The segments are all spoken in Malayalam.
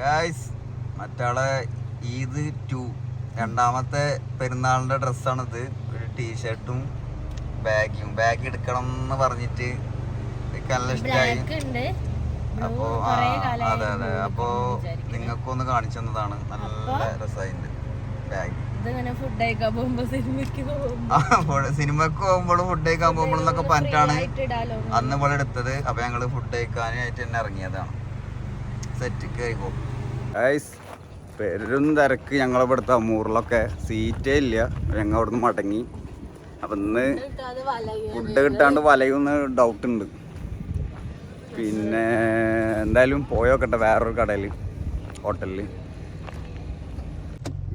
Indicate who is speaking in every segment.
Speaker 1: Guys മറ്റാളെ Eid to. രണ്ടാമത്തെ പെരുന്നാളിന്റെ ഡ്രസ്സാണിത്. ഒരു ടീഷർട്ടും ബാഗും ബാഗ് എടുക്കണം എന്ന് പറഞ്ഞിട്ട് നല്ല ഇഷ്ടമായി അപ്പോ അതെ അതെ. അപ്പോ നിങ്ങൾക്കൊന്ന് കാണിച്ചു തന്നതാണ്. നല്ല രസമായിട്ട് ബാഗ് സിനിമക്ക് പോകുമ്പോഴും ഫുഡ് കഴിക്കാൻ പോകുമ്പോഴും എന്നൊക്കെ പറഞ്ഞിട്ടാണ് അന്ന് ഇവിടെ എടുത്തത്. അപ്പൊ ഞങ്ങൾ ഫുഡ് കഴിക്കാനായിട്ട് തന്നെ ഇറങ്ങിയതാണ്. സെറ്റ് കയറിപ്പോ പെരും തിരക്ക് ഞങ്ങളെ ഇവിടുത്തെ അമ്മൂറിലൊക്കെ സീറ്റേ ഇല്ല. ഞങ്ങൾ അവിടുന്ന് മടങ്ങി. അപ്പൊ ഇന്ന് ഫുഡ് കിട്ടാണ്ട് വലയുന്ന ഡൗട്ട് ഉണ്ട്. പിന്നെ എന്തായാലും പോയോക്കട്ടെ വേറൊരു കടയിൽ ഹോട്ടലിൽ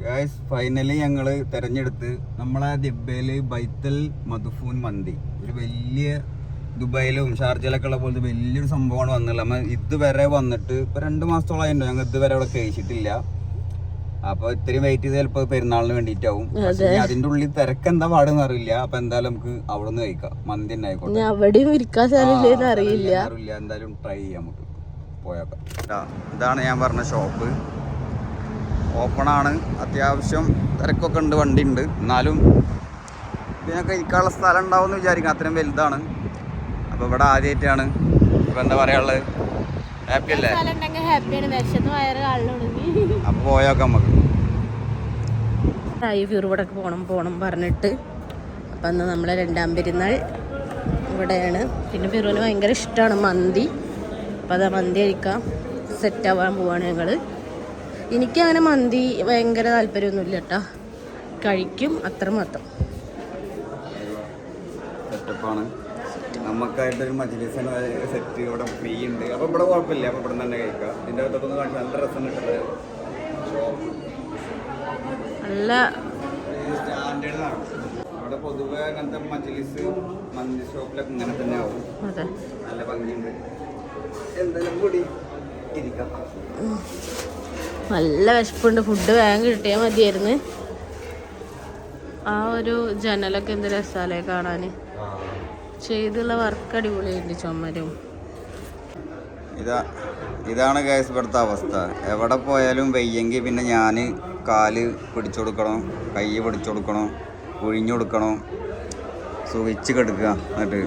Speaker 1: ഗായ്സ് ഫൈനലി ഞങ്ങൾ തിരഞ്ഞെടുത്ത് നമ്മളെ ദിബയിൽ ബൈത്തൽ മധുഫൂൻ മന്തി. ഒരു വലിയ ദുബായിലും ഷാർജയിലൊക്കെ ഉള്ള പോലത്തെ വലിയൊരു സംഭവമാണ് വന്നില്ല നമ്മൾ ഇതുവരെ വന്നിട്ട് ഇപ്പൊ രണ്ട് മാസത്തോളമായിട്ടുണ്ടോ ഞങ്ങൾ ഇതുവരെ അവിടെ കഴിച്ചിട്ടില്ല. അപ്പൊ ഇത്രയും വെയിറ്റ് ചെയ്ത് ചിലപ്പോ പെരുന്നാളിന് വേണ്ടിട്ടാവും അതിന്റെ ഉള്ളിൽ തിരക്ക് എന്താ പാടെന്ന് അറിയില്ല. അപ്പൊ എന്തായാലും നമുക്ക് അവിടെ നിന്ന് കഴിക്കാം. മന്തി തന്നെ ആയിക്കോട്ടെ
Speaker 2: അവിടെയും അറിയില്ല.
Speaker 1: അറിയില്ല. എന്തായാലും ട്രൈ ചെയ്യാം നമുക്ക്. പോയേക്കാം ഇതാണ് ഞാൻ പറഞ്ഞ ഷോപ്പ് ഓപ്പൺ ആണ്. അത്യാവശ്യം തിരക്കൊക്കെ ഉണ്ട് വണ്ടി ഉണ്ട് എന്നാലും ഇതിനൊക്കെ ഇരിക്കാനുള്ള സ്ഥലം ഉണ്ടാവും എന്ന് വിചാരിക്കാം അത്രയും വലുതാണ്. അപ്പോൾ ഇവിടെ ആദ്യമായിട്ടാണ് ഇപ്പം എന്താ പറയാനുള്ളത് ഹാപ്പി അല്ലേ? അപ്പോൾ പോയേക്കാം നമുക്ക്.
Speaker 2: ആയി ഫിറുവിടക്ക് പോകണം പോകണം പറഞ്ഞിട്ട്. അപ്പം അന്ന് നമ്മളെ രണ്ടാം പെരുന്നാൾ ഇവിടെയാണ്. പിന്നെ ഫിറുവിന് ഭയങ്കര ഇഷ്ടമാണ് മന്തി. അപ്പോൾ അതാ മന്തി കഴിക്കാം. സെറ്റ് ആവാൻ പോവാണ് ഞങ്ങൾ എനിക്കങ്ങനെ മന്തി ഭയങ്കര താല്പര്യമൊന്നുമില്ല കേട്ടോ. കഴിക്കും അത്ര മാത്രം.
Speaker 1: സെറ്റപ്പാണ് നമുക്കായിട്ടൊരു മജ്ലിസ് സെറ്റ് ഇവിടെ ഫ്രീ ഉണ്ട്. അപ്പോൾ ഇവിടെ കുഴപ്പമില്ല. അപ്പോൾ ഇവിടെ തന്നെ കഴിക്കാം. ഇതിന്റെ അകത്തൊക്കെ കാണിച്ചാൽ നല്ല രസം കിട്ടുന്നത്.
Speaker 2: നല്ല
Speaker 1: സ്റ്റാൻഡേർഡാണ് അവിടെ പൊതുവെ അങ്ങനത്തെ മജ്ലിസ് മന്തി ഷോപ്പിലൊക്കെ ഇങ്ങനെ തന്നെ ആവും. നല്ല ഭംഗിയുണ്ട്. എന്തെങ്കിലും കൂടി ഇരിക്കാം.
Speaker 2: നല്ല വിശപ്പുണ്ട്. ഫുഡ് വേഗം കിട്ടിയാൽ മതിയായിരുന്നു. ആ ഒരു ജനലൊക്കെ എന്ത് രസാലേ കാണാൻ ചെയ്തുള്ള വർക്ക് അടിപൊളിയുണ്ട് ചുമരും.
Speaker 1: ഇതാ ഇതാണ് ഗ്യാസ് ഇവിടുത്തെ അവസ്ഥ. എവിടെ പോയാലും വയ്യെങ്കിൽ പിന്നെ ഞാൻ കാൽ പിടിച്ചു കൊടുക്കണം കൈ പിടിച്ചു കൊടുക്കണം ഒഴിഞ്ഞു കൊടുക്കണം സുഖിച്ച് കെടുക്കുക എന്നിട്ട്.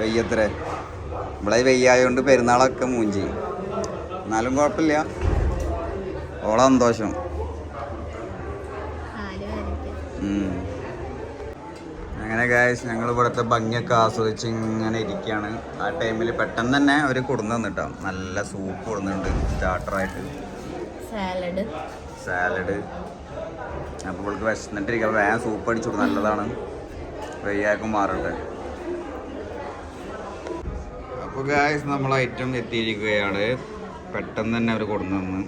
Speaker 1: വെയ്യത്രേ. ഇവിടെ വെയ്യായതുകൊണ്ട് പെരുന്നാളൊക്കെ മൂഞ്ചി. എന്നാലും കുഴപ്പമില്ല. ഓളെ സന്തോഷം. അങ്ങനെ ഗായസ് ഞങ്ങൾ ഇവിടുത്തെ ഭംഗിയൊക്കെ ആസ്വദിച്ച് ഇങ്ങനെ ഇരിക്കുകയാണ്. ആ ടൈമിൽ പെട്ടെന്ന് തന്നെ അവർ കൊടുന്നു തന്നിട്ടോ നല്ല സൂപ്പ് കൊടുക്കുന്നുണ്ട് സ്റ്റാർട്ടറായിട്ട്
Speaker 2: സാലഡ്
Speaker 1: സാലഡ് അപ്പോൾ ഇവൾക്ക് വിശന്നിട്ടിരിക്കുക വേഗം സൂപ്പ് അടിച്ചു നല്ലതാണ്. വെയ്യാക്കും മാറട്ടെ. അപ്പോൾ ഗായസ് നമ്മൾ ഐറ്റം എത്തിയിരിക്കുകയാണ്. പെട്ടെന്ന് തന്നെ അവർ കൊടുന്നു തന്നു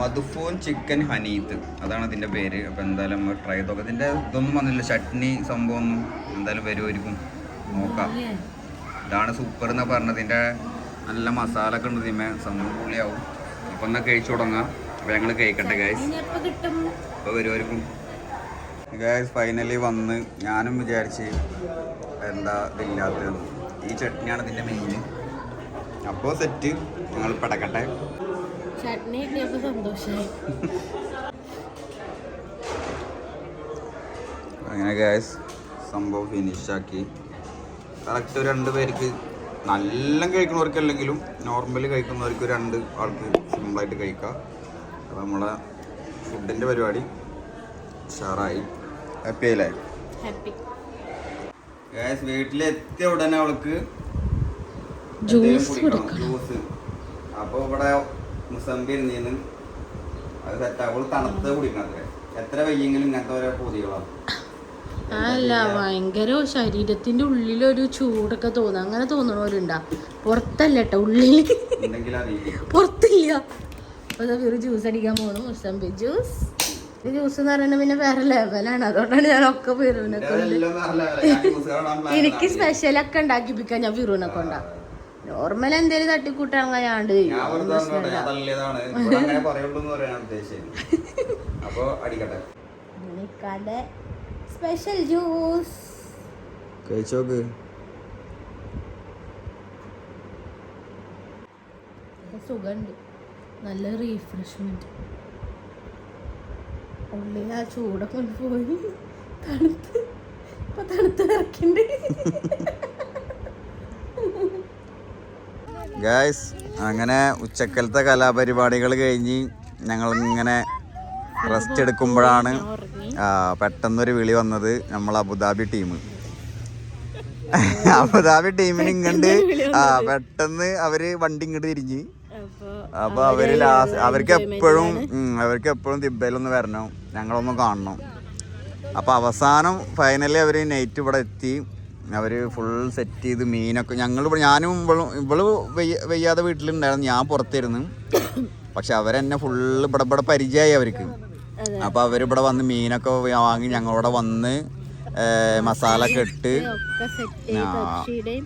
Speaker 1: മധുഫോൻ ചിക്കൻ ഹനീത്ത്. അതാണ് ഇതിന്റെ പേര്. അപ്പോൾ എന്തായാലും നമ്മൾ ട്രൈ തോക്കാം ഇതിന്റെ ഇതൊന്നും വന്നില്ല. ചട്നി സംഭവം ഒന്നും എന്തായാലും വരുമായിരിക്കും നോക്കാം. ഇതാണ് സൂപ്പർ എന്നാണ് പറഞ്ഞത്. ഇതിന്റെ നല്ല മസാല ഒക്കെ ഉണ്ട് ഇതിമേ സംഭവം പുള്ളിയാവും അപ്പം എന്നാൽ കഴിച്ചു തുടങ്ങാം. അപ്പോൾ ഞങ്ങൾ കഴിക്കട്ടെ ഗായ്സ്
Speaker 2: കിട്ടും.
Speaker 1: ഇപ്പോൾ വരുമായിരിക്കും ഗായ്സ് ഫൈനലി വന്ന് ഞാനും വിചാരിച്ച് എന്താ ഇതില്ലാത്തത് ഈ ചട്നിയാണ് ഇതിന്റെ മെയിൻ അപ്പോൾ സെറ്റ് ഞങ്ങൾ പടക്കട്ടെ.
Speaker 2: ചട്നി കിട്ടിയപ്പോ സന്തോഷമായി
Speaker 1: അങ്ങനെ ഗ്യാസ് സംഭവം ഫിനിഷാക്കി കറക്റ്റ് ഒരു രണ്ട് പേർക്ക് നല്ല കഴിക്കുന്നവർക്ക് അല്ലെങ്കിലും നോർമലി കഴിക്കുന്നവർക്ക് രണ്ട് ആൾക്ക് സിമ്പിളായിട്ട് കഴിക്കാം. അപ്പം നമ്മളെ ഫുഡിന്റെ പരിപാടി ഉഷാറായി. ഹാപ്പി അല്ലേ?
Speaker 2: ഹാപ്പി
Speaker 1: ഗ്യാസ് വീട്ടിലെത്തിയ ഉടനെ അവൾക്ക്
Speaker 2: ജ്യൂസ്
Speaker 1: ജ്യൂസ് അപ്പോൾ ഇവിടെ മുസമ്പി ഇരുന്നീന്ന് അത് സെറ്റ് അവൾ തണുത്ത് കുടിക്കണത് എത്ര വയ്യെങ്കിലും ഇങ്ങനത്തെ ഓരോ പൂതികളാണ്.
Speaker 2: അല്ല ഭയങ്കര ശരീരത്തിന്റെ ഉള്ളിലൊരു ചൂടൊക്കെ തോന്നുന്നു അങ്ങനെ തോന്നണവരുണ്ടാ. പുറത്തല്ല കേട്ടോ ഉള്ളിൽ പുറത്തില്ല. അപ്പൊ ദാ ജ്യൂസ് അടിക്കാൻ പോകുന്നു മുസമ്പി ജ്യൂസ് ഈ ജ്യൂസ് എന്ന് പറയുന്നത് പിന്നെ വേറെ ലെവലാണ് അതുകൊണ്ടാണ് ഞാൻ ഒക്കെ ഫിറുവിനെ കൊണ്ട് എനിക്ക് സ്പെഷ്യലൊക്കെ ഉണ്ടാക്കിപ്പിക്കാൻ ഞാൻ ഫിറുവിനെ കൊണ്ടാ. നോർമൽ എന്തേലും തട്ടിക്കൂട്ടാൻ നിക്കാന്റെ സ്പെഷ്യൽ ജ്യൂസ്
Speaker 1: കഴിച്ചോക്ക്.
Speaker 2: സുഖമുണ്ട് നല്ല റീഫ്രഷ്മെന്റ് ഉള്ളിൽ ആ ചൂടൊക്കെ പോയി. തണുത്ത്. ഇപ്പൊ തണുത്ത് ഇറക്കിണ്ട്
Speaker 1: ഗായ്സ് അങ്ങനെ ഉച്ചക്കലത്തെ കലാപരിപാടികൾ കഴിഞ്ഞ് ഞങ്ങൾ ഇങ്ങനെ റെസ്റ്റ് എടുക്കുമ്പോഴാണ് പെട്ടെന്നൊരു വിളി വന്നത് നമ്മൾ അബുദാബി ടീം അബുദാബി ടീമിന് ഇങ്ങണ്ട് ആ പെട്ടെന്ന് അവർ വണ്ടി ഇങ്ങോട്ട് തിരിഞ്ഞ്.
Speaker 2: അപ്പൊ
Speaker 1: അപ്പൊ അവർ ലാസ്റ്റ് അവർക്ക് എപ്പോഴും അവർക്ക് എപ്പോഴും ദിബയിലൊന്ന് വരണം ഞങ്ങളൊന്ന് കാണണം. അപ്പൊ അവസാനം ഫൈനലി അവർ നൈറ്റ് ഇവിടെ എത്തി. അവർ ഫുൾ സെറ്റ് ചെയ്ത് മീനൊക്കെ ഞങ്ങൾ ഞാനും ഇവളും ഇവൾ വെയ്യ- വെയ്യാതെ വീട്ടിലുണ്ടായിരുന്നു. ഞാൻ പുറത്തിരുന്നു പക്ഷെ അവരെന്നെ ഫുള്ള് ഇവിടെ ഇവിടെ പരിചയമായി അവർക്ക്.
Speaker 2: അപ്പോൾ
Speaker 1: അപ്പൊ അവരിവിടെ വന്ന് മീനൊക്കെ വാങ്ങി ഞങ്ങളിവിടെ വന്ന് മസാല ഒക്കെ ഇട്ട്.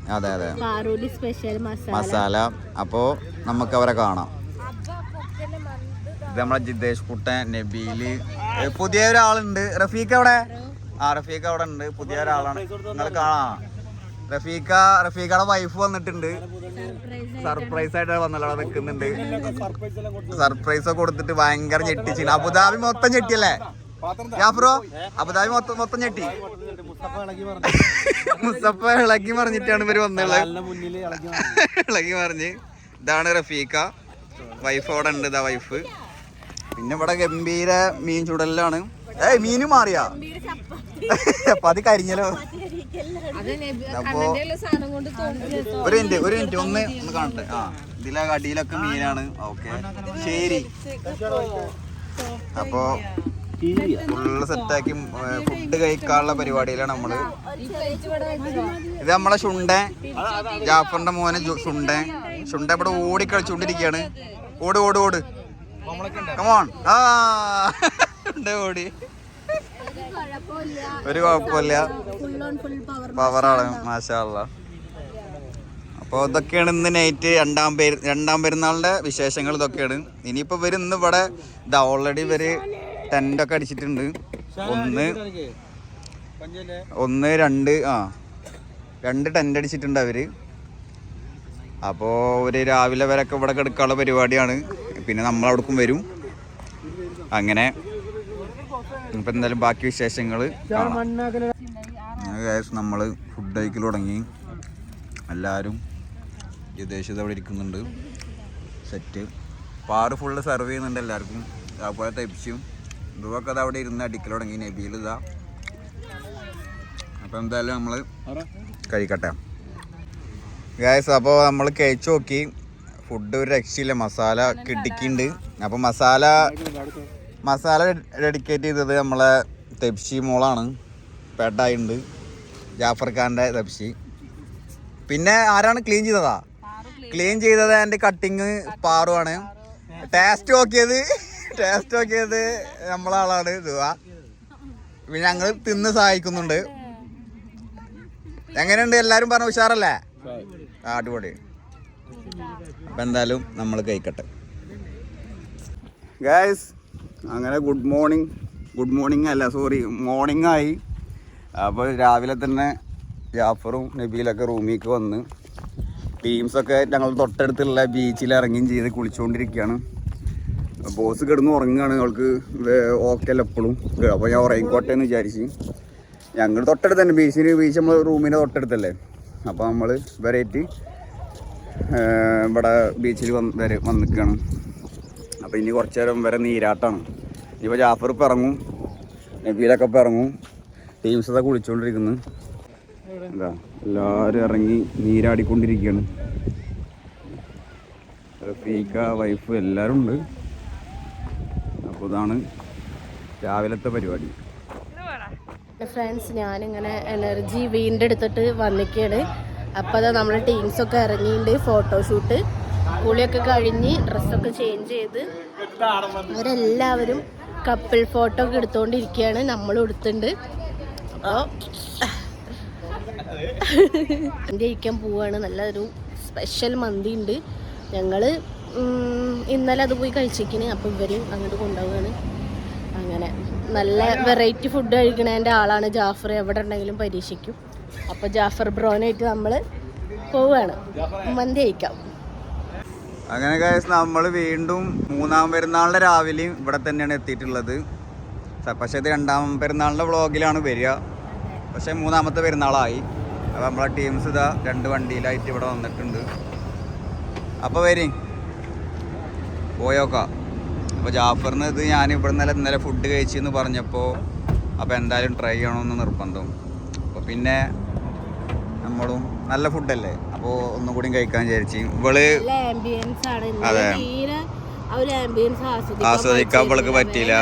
Speaker 1: അതെ അതെ.
Speaker 2: മസാല.
Speaker 1: മസാല. അപ്പോ നമുക്ക് അവരെ കാണാം. ഇത് നമ്മളെ ജിതേഷ് കുട്ടൻ നബീൽ. പുതിയ ഒരാളുണ്ട്. റഫീഖ് അവിടെ ആ റഫീഖ അവിടെ ഉണ്ട്. പുതിയ ഒരാളാണ്. നിങ്ങൾ കാണാ. റഫീഖ റഫീഖയുടെ വൈഫ് വന്നിട്ടുണ്ട്. സർപ്രൈസ് ആയിട്ട് വന്നല്ലോ അവിടെ നിൽക്കുന്നുണ്ട്. സർപ്രൈസ് കൊടുത്തിട്ട് ഭയങ്കര ഞെട്ടിച്ചു അബുദാബി മൊത്തം ഞെട്ടിയല്ലേ? ജാഫ്രോ അബുദാബി മൊത്തം മൊത്തം ഞെട്ടി. മുസ്തഫ ഇളക്കി പറഞ്ഞിട്ടാണ് ഇവർ വന്നുള്ളത്. ഇളകി പറഞ്ഞ് ഇതാണ് റഫീഖ. വൈഫ് അവിടെ ഉണ്ട് ഇതാ വൈഫ് പിന്നെ ഇവിടെ ഗംഭീര മീൻ ചുടലാണ് ഏയ് മീന് മാറിയാ. അപ്പൊ അത് കരിഞ്ഞല്ലോ അപ്പോ ഒരു മിനിറ്റ് ഒരു മിനിറ്റ് ഒന്ന് ഒന്ന് കാണട്ടെ. ആ ഇതിലെ അടിയിലൊക്കെ മീനാണ്. ഓക്കെ. ശരി. അപ്പോ ഫുള്ള് സെറ്റാക്കി ഫുഡ് കഴിക്കാനുള്ള പരിപാടിയിലാണ് നമ്മൾ. ഇത് നമ്മളെ ഷുണ്ടൻ ജാഫറിന്റെ മോനെ ഷുണ്ടൻ ഷുണ്ട ഇവിടെ ഓടി കളിച്ചുകൊണ്ടിരിക്കുകയാണ് ഓട്. ഓട് ഓട് കമോൺ ആ. ഷുണ്ട ഓടി ഒരു കുഴപ്പമില്ല. പവറാണ് മാഷാള്ള അപ്പോൾ ഇതൊക്കെയാണ് ഇന്ന് നൈറ്റ് രണ്ടാം പേര് രണ്ടാം പെരുന്നാളിന്റെ വിശേഷങ്ങൾ ഇതൊക്കെയാണ്. ഇനിയിപ്പോ ഇവർ ഇന്ന് ഇവിടെ ഇതാ ഓൾറെഡി ഇവർ ടെന്റ് ഒക്കെ അടിച്ചിട്ടുണ്ട്. ഒന്ന് ഒന്ന് രണ്ട് ആ രണ്ട് ടെന്റ് അടിച്ചിട്ടുണ്ട് അവർ. അപ്പോൾ ഒരു രാവിലെ വരെയൊക്കെ ഇവിടെ കിടക്കാനുള്ള പരിപാടിയാണ്. പിന്നെ നമ്മൾ അവിടേക്കും വരും. അങ്ങനെ ഇപ്പം എന്തായാലും ബാക്കി വിശേഷങ്ങൾ നമ്മൾ ഫുഡ് കഴിക്കൽ തുടങ്ങി. എല്ലാവരും വിദേശത്ത് അവിടെ ഇരിക്കുന്നുണ്ട്. സെറ്റ് പാറ് ഫുള്ള് സെർവ് ചെയ്യുന്നുണ്ട് എല്ലാവർക്കും. അതുപോലെ തെപ്പിച്ചും ഇതുപോലൊക്കെ അത് അവിടെ ഇരുന്ന് അടിക്കൽ തുടങ്ങി. നബിയിൽ ഇതാ അപ്പം എന്തായാലും നമ്മൾ കഴിക്കട്ടെ. ഗായസ് അപ്പോൾ നമ്മൾ കഴിച്ചു നോക്കി. ഫുഡ് ഒരു രക്ഷയില്ല. മസാല കിട്ടിക്കുന്നുണ്ട് അപ്പോൾ മസാല മസാല ഡെഡിക്കേറ്റ് ചെയ്തത് നമ്മളെ തെപ്ഷി മോളാണ്. പേട്ടായുണ്ട് ജാഫർ ഖാന്റെ തെപ്ഷി പിന്നെ ആരാണ് ക്ലീൻ ചെയ്തതാ? ക്ലീൻ ചെയ്തത് എന്റെ കട്ടിങ് പാറുവാണ്. ടേസ്റ്റ് നോക്കിയത്. ടേസ്റ്റ് നോക്കിയത് നമ്മളാളാണ് ദുവ. പിന്നെ ഞങ്ങൾ തിന്ന് സഹായിക്കുന്നുണ്ട്. എങ്ങനെയുണ്ട്? എല്ലാരും പറഞ്ഞ ഉഷാറല്ലേ? അടിപൊളി. അപ്പം എന്തായാലും നമ്മൾ കഴിക്കട്ടെ. ഗായ്സ് അങ്ങനെ ഗുഡ് മോർണിംഗ് ഗുഡ് മോർണിംഗ് അല്ല സോറി മോർണിംഗ് ആയി. അപ്പോൾ രാവിലെ തന്നെ ജാഫറും നബീലൊക്കെ റൂമിലേക്ക് വന്ന് ടീംസൊക്കെ ഞങ്ങൾ തൊട്ടടുത്തുള്ള ബീച്ചിൽ ഇറങ്ങുകയും ചെയ്ത് കുളിച്ചുകൊണ്ടിരിക്കുകയാണ് ബോസ് കിടന്ന് ഉറങ്ങുകയാണ് ഞങ്ങൾക്ക് ഓക്കെ അല്ല എപ്പോഴും അപ്പോൾ ഞാൻ ഉറങ്ങിക്കോട്ടെ എന്ന് വിചാരിച്ച് ഞങ്ങൾ തൊട്ടടുത്ത് തന്നെ ബീച്ചിന് ബീച്ച് നമ്മൾ റൂമിന്റെ തൊട്ടടുത്തല്ലേ? അപ്പോൾ നമ്മൾ വെറൈറ്റി ഇവിടെ ബീച്ചിൽ വന്ന് വരെ വന്നിക്കുകയാണ് അപ്പോൾ ഇനി കുറച്ച് നേരം വരെ നീരാട്ടാണ്. ഇനിയിപ്പോൾ ജാഫർ ഇപ്പം ഇറങ്ങും. നബീലൊക്കെ ഇപ്പം ഇറങ്ങും. ടീംസ് ഒക്കെ കുളിച്ചുകൊണ്ടിരിക്കുന്നു എന്താ എല്ലാവരും ഇറങ്ങി നീരാടിക്കൊണ്ടിരിക്കുകയാണ്. റഫീക്ക വൈഫ് എല്ലാവരും ഉണ്ട്. അപ്പോൾ ഇതാണ് രാവിലത്തെ പരിപാടി.
Speaker 2: ഫ്രണ്ട്സ് ഞാനിങ്ങനെ എനർജി വീണ്ടെടുത്തിട്ട് വന്നിക്കാണ് അപ്പോൾ അതാ നമ്മുടെ ടീംസൊക്കെ ഇറങ്ങിയിട്ടുണ്ട് ഫോട്ടോഷൂട്ട് കുളിയൊക്കെ കഴിഞ്ഞ് ഡ്രസ്സൊക്കെ ചേഞ്ച് ചെയ്ത് അവരെല്ലാവരും കപ്പിൾ ഫോട്ടോ ഒക്കെ എടുത്തുകൊണ്ടിരിക്കുകയാണ് നമ്മളും എടുത്തുണ്ട്. അപ്പോൾ മന്തി കഴിക്കാൻ നല്ലൊരു സ്പെഷ്യൽ മന്തി ഉണ്ട്. ഞങ്ങൾ ഇന്നലെ അത് പോയി കഴിച്ചിരിക്കണ് അപ്പോൾ ഇവരും അങ്ങോട്ട് കൊണ്ടുപോവാണ്. അങ്ങനെ നല്ല വെറൈറ്റി ഫുഡ് കഴിക്കണതിന്റെ ആളാണ് ജാഫർ. എവിടെ ഉണ്ടെങ്കിലും പരീക്ഷിക്കും. അപ്പോൾ ജാഫർ ബ്രോനായിട്ട് നമ്മൾ പോവുകയാണ് മന്തി കഴിക്കാം.
Speaker 1: അങ്ങനെ guys നമ്മൾ വീണ്ടും മൂന്നാം പെരുന്നാളിന്റെ രാവിലെയും ഇവിടെ തന്നെയാണ് എത്തിയിട്ടുള്ളത്. പക്ഷേ ഇത് രണ്ടാം പെരുന്നാളിന്റെ വ്ളോഗിലാണ് വരിക. പക്ഷേ മൂന്നാമത്തെ പെരുന്നാളായി. അപ്പോൾ നമ്മളെ ടീംസ് ഇതാ രണ്ട് വണ്ടിയിലായിട്ട് ഇവിടെ വന്നിട്ടുണ്ട്. അപ്പോൾ വരി. പോയോക്കാം. അപ്പോൾ ജാഫറിന് ഇത് ഞാൻ ഇവിടെ ഇന്നലെ ഇന്നലെ ഫുഡ് കഴിച്ചെന്ന് പറഞ്ഞപ്പോൾ അപ്പോൾ എന്തായാലും ട്രൈ ചെയ്യണമെന്ന് നിർബന്ധം. അപ്പോൾ പിന്നെ നമ്മളും നല്ല ഫുഡല്ലേ അപ്പോൾ ഒന്നും കൂടി കഴിക്കാൻ വിചാരിച്ചു.
Speaker 2: ഇവൾ
Speaker 1: അതെ.
Speaker 2: തീരെ ആ ആംബിയൻസ് ആസ്വദിക്കാൻ
Speaker 1: ഇവൾക്ക്
Speaker 2: പറ്റിയില്ല.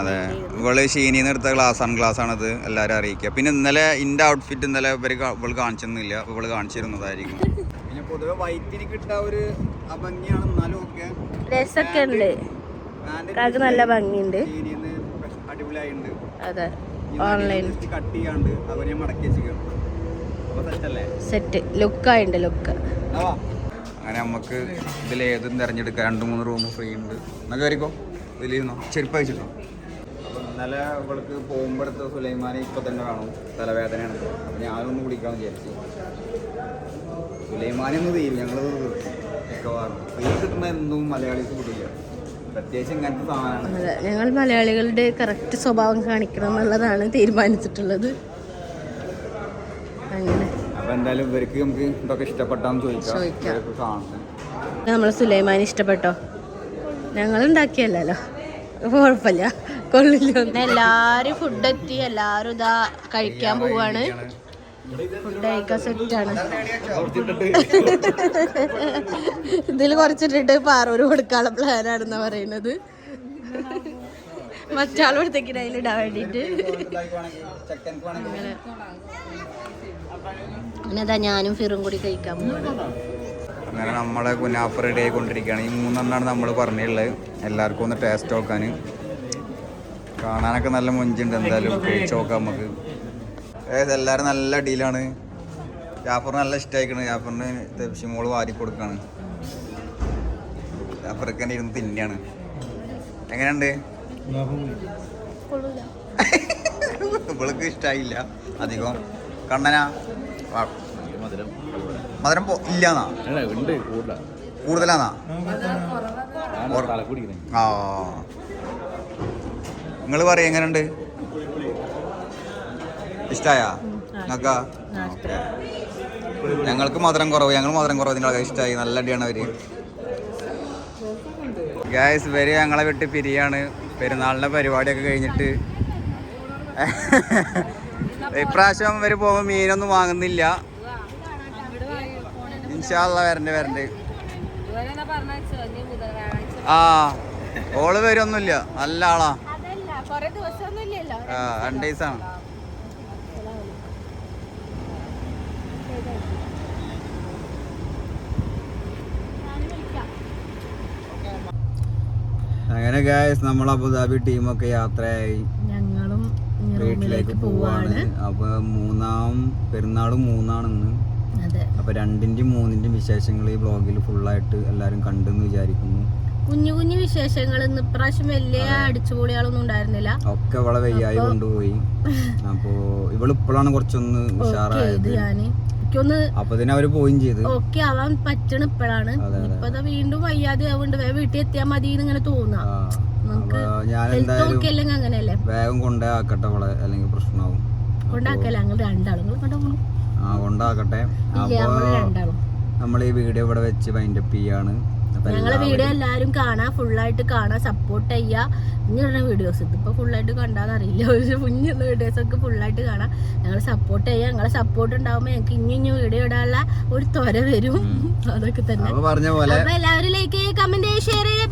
Speaker 1: അതെ. ഇവൾ ഷീനിന്ന് എടുത്ത ഗ്ലാസ് ആണ്. ഗ്ലാസ് ആണത് എല്ലാവരും അറിയിക്കുക. പിന്നെ ഇന്നലെ ഇന്റെ ഔട്ട്ഫിറ്റ് ഇന്നലെ ഇവർ ഇവൾ കാണിച്ചൊന്നുമില്ല അപ്പൊ ഇവൾ കാണിച്ചിരുന്നതായിരിക്കും. പിന്നെ പൊതുവെ വൈറ്റിന് കിട്ട ഒരു ഭംഗിയാണ് എന്നാലും ഒക്കെ
Speaker 2: രസമൊക്കെ ഉണ്ട് കാക്ക് നല്ല ഭംഗിയുണ്ട്.
Speaker 1: അടിപൊളിയായിട്ടുണ്ട്.
Speaker 2: അതെ. ഓൺലൈൻ
Speaker 1: കട്ട് ചെയ്യാണ്ട് അവരെ മടക്കി അപ്പൊ സെറ്റല്ലേ
Speaker 2: സെറ്റ്. ലുക്കായിണ്ട് ലുക്ക്.
Speaker 1: അങ്ങനെ നമുക്ക് ഇതിൽ ഏതും തിരഞ്ഞെടുക്കാം. രണ്ട് മൂന്ന് റൂം ഫ്രീ ഉണ്ട്. എന്നാ കയറിക്കോ ഇതിലിരുന്നോ. ചെരുപ്പ് അപ്പം ഇന്നലെ ഇവൾക്ക് പോകുമ്പോഴത്തെ സുലൈമാനെ ഇപ്പൊ തന്നെ കാണും. തലവേദനയാണ്. അപ്പം ഞാനൊന്ന് കുടിക്കാമെന്ന് വിചാരിച്ചു. സുലൈമാനൊന്നും ഒന്ന് തീരും. ഞങ്ങൾ മിക്കവാറും. ഫ്രീ കിട്ടുന്ന എന്തും മലയാളീസ് കിട്ടില്ല പ്രത്യേകിച്ച് ഇങ്ങനത്തെ സാധനമാണ്
Speaker 2: അതെ. ഞങ്ങൾ മലയാളികളുടെ കറക്റ്റ് സ്വഭാവം കാണിക്കണം എന്നുള്ളതാണ് തീരുമാനിച്ചിട്ടുള്ളത്.
Speaker 1: എന്തായാലും ഇവർക്ക് നമുക്ക് ഇതൊക്കെ ഇഷ്ടപ്പെട്ടാന്ന് ചോദിക്കാം.
Speaker 2: ചോദിക്കാം. നമ്മൾ സുലൈമാൻ ഇഷ്ടപ്പെട്ടോ? ഞങ്ങൾ ഉണ്ടാക്കിയല്ലോ കുഴപ്പമില്ല. കൊള്ളില്ല. എല്ലാരും ഫുഡ് എത്തി. എല്ലാരും ഇതാ കഴിക്കാൻ പോവാണ്. ഫുഡ് കഴിക്കാൻ സെറ്റാണ് ഇതിൽ കുറച്ചിട്ടിട്ട് പാറൂര് കൊടുക്കാനുള്ള പ്ലാനാണെന്നാ പറയുന്നത്. മറ്റാളെടുത്തേക്ക് അതിലിടാൻ വേണ്ടിയിട്ട്. അങ്ങനെ. അങ്ങനെ അതാ ഞാനും ഫിറും കൂടി കഴിക്കാൻ
Speaker 1: അങ്ങനെ നമ്മളെ കുനാഫ് റെഡി ആയിക്കൊണ്ടിരിക്കുകയാണ്. ഈ മൂന്നെണ്ണമാണ് നമ്മൾ പറഞ്ഞുള്ളത് എല്ലാവർക്കും ഒന്ന് ടേസ്റ്റ് നോക്കാൻ. കാണാനൊക്കെ നല്ല മുഞ്ചുണ്ട് എന്തായാലും. കഴിച്ച് നോക്കാം നമുക്ക്. അതായത് എല്ലാവരും നല്ല അടിയിലാണ്. ജാഫറിന് നല്ല ഇഷ്ടമായിക്കണ് ജാഫറിന് തെപ്ഷിമോൾ വാരി കൊടുക്കാണ്. ജാഫർക്ക് തന്നെ ഇരുന്ന് തിന്നെയാണ് എങ്ങനെയുണ്ട്? ഇവൾക്ക് ഇഷ്ടമായില്ല അധികം. കണ്ണനാ?
Speaker 3: മധുരം
Speaker 1: മധുരം പോ ഇല്ലാന്നാ?
Speaker 3: ഉണ്ട്
Speaker 1: കൂടുതലാന്നാ? ആ. നിങ്ങൾ പറയും എങ്ങനെയുണ്ട് ഇഷ്ടായ? നിങ്ങക്ക ഞങ്ങൾക്ക് മധുരം കുറവ് ഞങ്ങൾ മധുരം കുറവ് നിങ്ങളൊക്കെ ഇഷ്ടമായി നല്ല അടിയാണ് അവർ. ഗ്യാസ് വരെ ഞങ്ങളെ വിട്ട് പിരിയാണ്. പെരുന്നാളിന്റെ പരിപാടിയൊക്കെ കഴിഞ്ഞിട്ട്. ഇപ്രാവശ്യം ഇവർ പോകുമ്പോൾ മീനൊന്നും വാങ്ങുന്നില്ല. ഇൻഷാല്ല വരണ്ട് വരണ്ട്. ആ ഓൾ വരുമൊന്നുമില്ല നല്ല ആളാ. രണ്ട് ദിവസമാണ് അങ്ങനെ ഗായസ് നമ്മൾ അബുദാബി ടീമൊക്കെ യാത്രയായി. വീട്ടിലേക്ക് പോവാണ്. അപ്പൊ മൂന്നാം പെരുന്നാളും മൂന്നാണെന്ന്. അപ്പൊ രണ്ടിന്റെയും മൂന്നിന്റെയും വിശേഷങ്ങൾ ഈ ബ്ലോഗിൽ ഫുള്ളായിട്ട് എല്ലാരും കണ്ടെന്ന് വിചാരിക്കുന്നു.
Speaker 2: കുഞ്ഞു കുഞ്ഞു വിശേഷങ്ങൾ ഇന്ന് ഇപ്രാവശ്യം വലിയ അടിച്ചുപൊളികളൊന്നും ഉണ്ടായിരുന്നില്ല.
Speaker 1: ഒക്കെ അവളെ വയ്യായി കൊണ്ടുപോയി. അപ്പോ ഇവളിപ്പോഴാണ് കുറച്ചൊന്ന് ഉഷാറായത്.
Speaker 2: ഞാൻ എനിക്കൊന്ന്
Speaker 1: അപ്പൊ തന്നെ അവർ ചെയ്തു.
Speaker 2: ഓക്കെ ആവാൻ പറ്റണ ഇപ്പോഴാണ്. ഇപ്പൊ വീണ്ടും വയ്യാതെ ആവുന്നുണ്ട് വേറെ വീട്ടിൽ എത്തിയാൽ മതി എന്നിങ്ങനെ തോന്നാ. നമുക്ക്
Speaker 1: അപ്പൊ ഞാൻ
Speaker 2: ഹെൽത്ത്
Speaker 1: എന്തായാലും
Speaker 2: ഓക്കെ അല്ലെങ്കിൽ അങ്ങനെയല്ലേ?
Speaker 1: വേഗം കൊണ്ടേ ആക്കട്ടെ അവളെ അല്ലെങ്കിൽ പ്രശ്നമാവും
Speaker 2: കൊണ്ടാക്കല്ല? ഞങ്ങൾ രണ്ടാളും കൊണ്ടുപോകണം
Speaker 1: ആ കൊണ്ടാക്കട്ടെ.
Speaker 2: ഇല്ല
Speaker 1: അപ്പൊ
Speaker 2: നമ്മൾ
Speaker 1: നമ്മൾ ഈ വീഡിയോ ഇവിടെ വെച്ച് വൈൻഡപ്പ് ചെയ്യാണ്.
Speaker 2: ഞങ്ങളെ വീഡിയോ എല്ലാരും കാണാ ഫുള്ളായിട്ട് കാണാ സപ്പോർട്ട് ചെയ്യാ. പറഞ്ഞ വീഡിയോസ് ഇതിപ്പോ ഫുള്ളായിട്ട് കണ്ടാന്നറിയില്ല. പക്ഷെ കുഞ്ഞുള്ള വീഡിയോസ് ഒക്കെ ഫുള്ളായിട്ട് കാണാ. ഞങ്ങൾ സപ്പോർട്ട് ചെയ്യാം. ഞങ്ങളെ സപ്പോർട്ട് ഉണ്ടാവുമ്പോ ഞങ്ങൾക്ക് ഇനി ഇനി വീഡിയോ ഇടാനുള്ള ഒരു ത്വര വരും. അതൊക്കെ തന്നെ.
Speaker 1: അപ്പൊ പറഞ്ഞ പോലെ
Speaker 2: അപ്പൊ എല്ലാവരും ലൈക്ക് കമന്റ് ഷെയർ ചെയ്യുക